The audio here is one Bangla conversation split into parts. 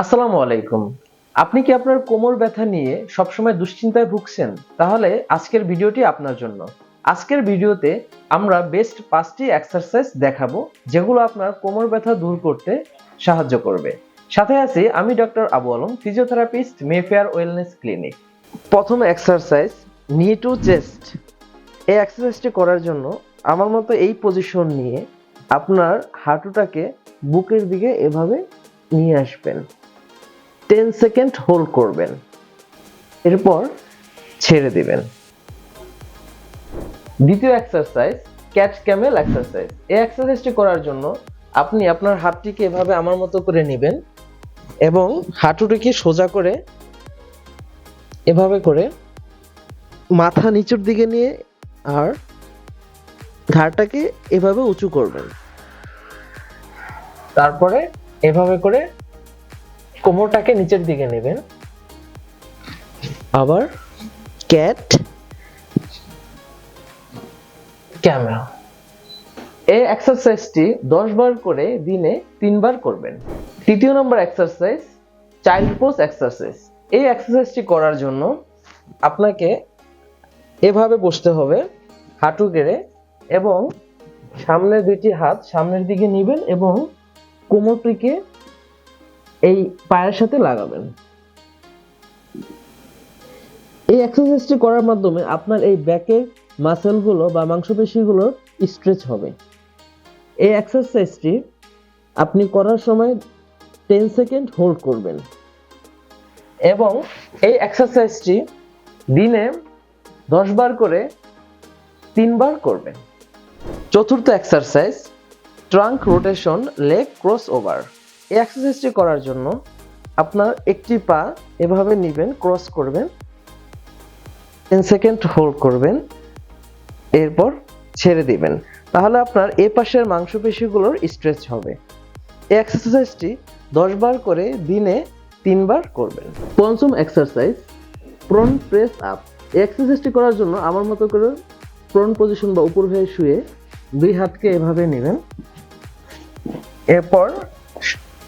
আসসালামু আলাইকুম। আপনি কি আপনার কোমর ব্যথা নিয়ে সবসময় দুশ্চিন্তায় ভুগছেন? তাহলে আজকের ভিডিওটি আপনার জন্য। আজকের ভিডিওতে আমরা বেস্ট পাঁচটি এক্সারসাইজ দেখাবো, যেগুলো আপনার কোমর ব্যথা দূর করতে সাহায্য করবে। সাথে আছি আমি doctor Abu Alam physiotherapist Mayfair wellness clinic প্রথম এক্সারসাইজ নি টু চেস্ট এই এক্সারসাইজটি করার জন্য আমার মতো এই পজিশন নিয়ে আপনার হাঁটুটাকে বুকের দিকে এভাবে নিয়ে আসবেন। টেন সেকেন্ড হোল্ড করবেন। এরপর ছেড়ে দিবেন। দ্বিতীয় এক্সারসাইজ ক্যাট ক্যামেল এক্সারসাইজ এই এক্সারসাইজটি করার জন্য আপনি আপনার হাতটিকে এভাবে আমার মতো করে নেবেন এবং হাঁটুটিকে সোজা করে এভাবে করে মাথা নিচুর দিকে নিয়ে আর ঘাড়টাকে এভাবে উঁচু করবেন। তারপরে এভাবে করে কোমরটাকে নিচের দিকে নেবেন। আবার ক্যাট ক্যামেরা। এই এক্সারসাইজটি দশ বার করে দিনে তিনবার করবেন। তৃতীয় নম্বর এক্সারসাইজ চাইল্ড পোজ এক্সারসাইজ এই এক্সারসাইজটি করার জন্য আপনাকে এভাবে বসতে হবে হাঁটু গেড়ে এবং সামনের দুইটি হাত সামনের দিকে নেবেন এবং কোমরটিকে এই পায়ের সাথে লাগাবেন। এই এক্সারসাইজটি করার মাধ্যমে আপনার এই ব্যাকের মাসেলগুলো বা মাংসপেশিগুলো স্ট্রেচ হবে। এই এক্সারসাইজটি আপনি করার সময় টেন সেকেন্ড হোল্ড করবেন। এবং এই এক্সারসাইজটি দিনে দশ বার করে তিনবার করবেন। চতুর্থ exercise trunk rotation leg cross over এক্সারসাইজটি করার জন্য আপনার একটি পা এভাবে নেবেন, ক্রস করবেন টেন সেকেন্ড হোল্ড করবেন, এরপর ছেড়ে দিবেন। তাহলে আপনার এ পাশের মাংসপেশিগুলোর স্ট্রেচ হবে। এই এক্সারসাইজটি দশ বার করে দিনে তিনবার করবেন। পঞ্চম এক্সারসাইজ প্রন প্রেস আপ এক্সারসাইজটি করার জন্য আমার মতো করে প্রন পজিশন বা উপর হয়ে শুয়ে দুই হাতকে এভাবে নেবেন। এরপর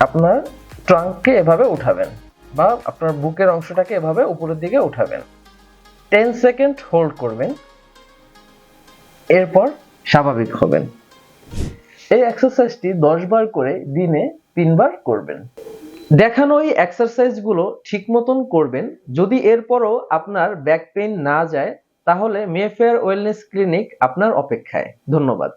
আপনার ট্রাঙ্ককে এভাবে উঠাবেন বা আপনার বুকের অংশটাকে এভাবে উপরের দিকে উঠাবেন। টেন সেকেন্ড হোল্ড করবেন। এরপর স্বাভাবিক হবেন। এই এক্সারসাইজটি দশ বার করে দিনে তিনবার করবেন। দেখানো এই এক্সারসাইজগুলো ঠিক মতন করবেন। যদি এরপরও আপনার ব্যাক পেইন না যায়, তাহলে মেফেয়ার ওয়েলনেস ক্লিনিক আপনার অপেক্ষায়। ধন্যবাদ।